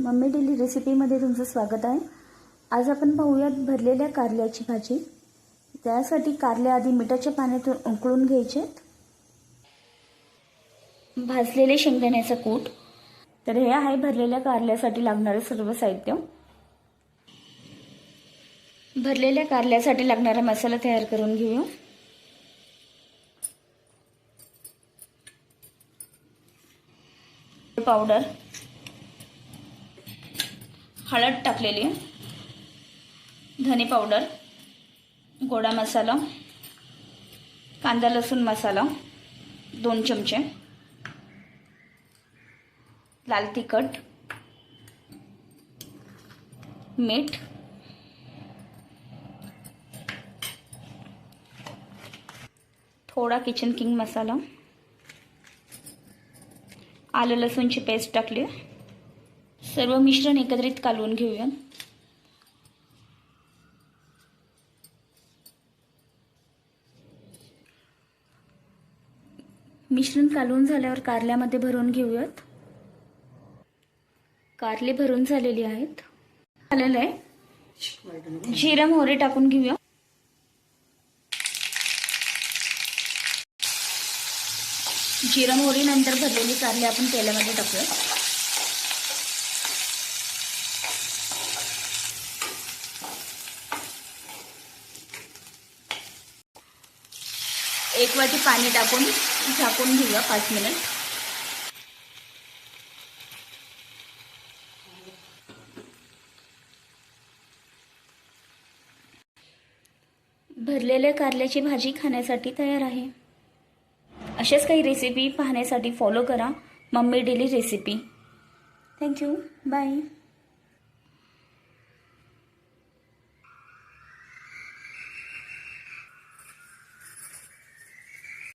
Mummy daily रेसिपीमध्ये तुमचं स्वागत आहे. आज आपण पाहूयात भरलेल्या कारल्याची भाजी. त्यासाठी कारले आधी मिठाच्या पाण्यातून उकळून घ्यायचे. भाजलेले शेंगदाण्याचं कूट. तर हे आहे भरलेल्या कारल्यासाठी लागणारं सर्व साहित्य. भरलेल्या कारल्यासाठी लागणारा मसाला तयार करून घेऊ पावडर. हळद टाकलेली. धने पावडर गोडा मसाला कांदा लसूण मसाला दोन चमचे. लाल तिखट. मीठ. थोडा किचन किंग मसाला. आलं लसूणची पेस्ट टाकली. सर्व मिश्रण एकत्रित कालवून घेऊया. मिश्रण कालवून झाल्यावर कारल्यामध्ये भरून घेऊयात. कारले भरून झालेली आहेत. झालेलं आहे. जिरा मोहरे टाकून घेऊया. जिरा मोहरी नंतर भरलेली कारले आपण तेलामध्ये टाकूया. एक वाटी पाणी टाकून झाकून घेऊया पाच मिनिट. भरलेल्या कारल्याची भाजी खाण्यासाठी तयार आहे. अशाच काही रेसिपी पाहण्यासाठी फॉलो करा. Mummy daily recipe thank you bye